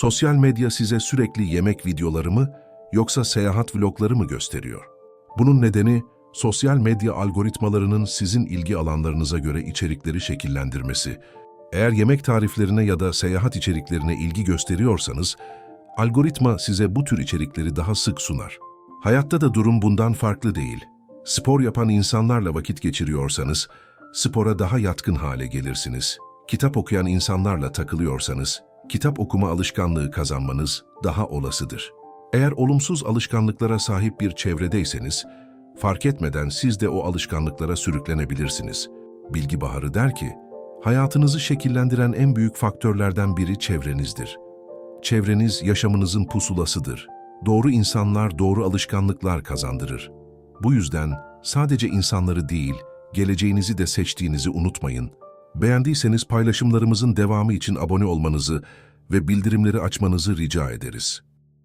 Sosyal medya size sürekli yemek videoları mı yoksa seyahat vlogları mı gösteriyor? Bunun nedeni sosyal medya algoritmalarının sizin ilgi alanlarınıza göre içerikleri şekillendirmesi. Eğer yemek tariflerine ya da seyahat içeriklerine ilgi gösteriyorsanız, algoritma size bu tür içerikleri daha sık sunar. Hayatta da durum bundan farklı değil. Spor yapan insanlarla vakit geçiriyorsanız, spora daha yatkın hale gelirsiniz. Kitap okuyan insanlarla takılıyorsanız, kitap okuma alışkanlığı kazanmanız daha olasıdır. Eğer olumsuz alışkanlıklara sahip bir çevredeyseniz, fark etmeden siz de o alışkanlıklara sürüklenebilirsiniz. Bilgi Baharı der ki, hayatınızı şekillendiren en büyük faktörlerden biri çevrenizdir. Çevreniz yaşamınızın pusulasıdır. Doğru insanlar doğru alışkanlıklar kazandırır. Bu yüzden sadece insanları değil, geleceğinizi de seçtiğinizi unutmayın. Beğendiyseniz paylaşımlarımızın devamı için abone olmanızı ve bildirimleri açmanızı rica ederiz.